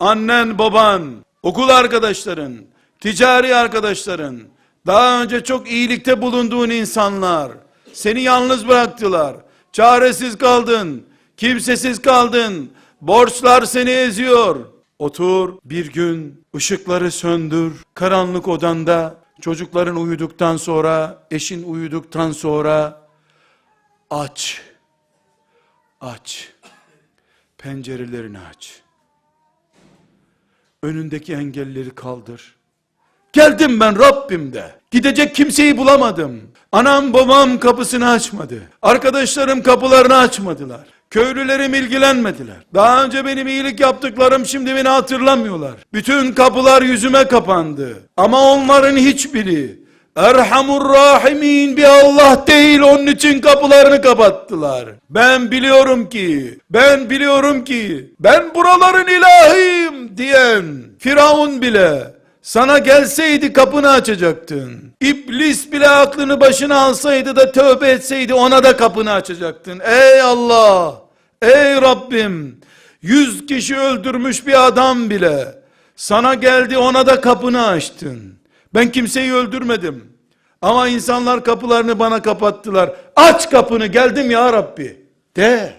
annen, baban, okul arkadaşların, ticari arkadaşların, daha önce çok iyilikte bulunduğun insanlar, seni yalnız bıraktılar, çaresiz kaldın, kimsesiz kaldın, borçlar seni eziyor. Otur bir gün, ışıkları söndür, karanlık odanda, çocukların uyuduktan sonra, eşin uyuduktan sonra, aç, aç, pencerelerini aç. Önündeki engelleri kaldır. Geldim ben Rabbim de. Gidecek kimseyi bulamadım. Anam babam kapısını açmadı. Arkadaşlarım kapılarını açmadılar. Köylülerim ilgilenmediler. Daha önce benim iyilik yaptıklarım şimdi beni hatırlamıyorlar. Bütün kapılar yüzüme kapandı. Ama onların hiçbiri Erhamur Rahimin bir Allah değil onun için kapılarını kapattılar. Ben biliyorum ki, ben biliyorum ki, ben buraların ilahıyım diyen Firavun bile sana gelseydi kapını açacaktın. İblis bile aklını başına alsaydı da tövbe etseydi ona da kapını açacaktın. Ey Allah! Ey Rabbim! Yüz kişi öldürmüş bir adam bile sana geldi ona da kapını açtın. Ben kimseyi öldürmedim. Ama insanlar kapılarını bana kapattılar. Aç kapını geldim ya Rabbi. De.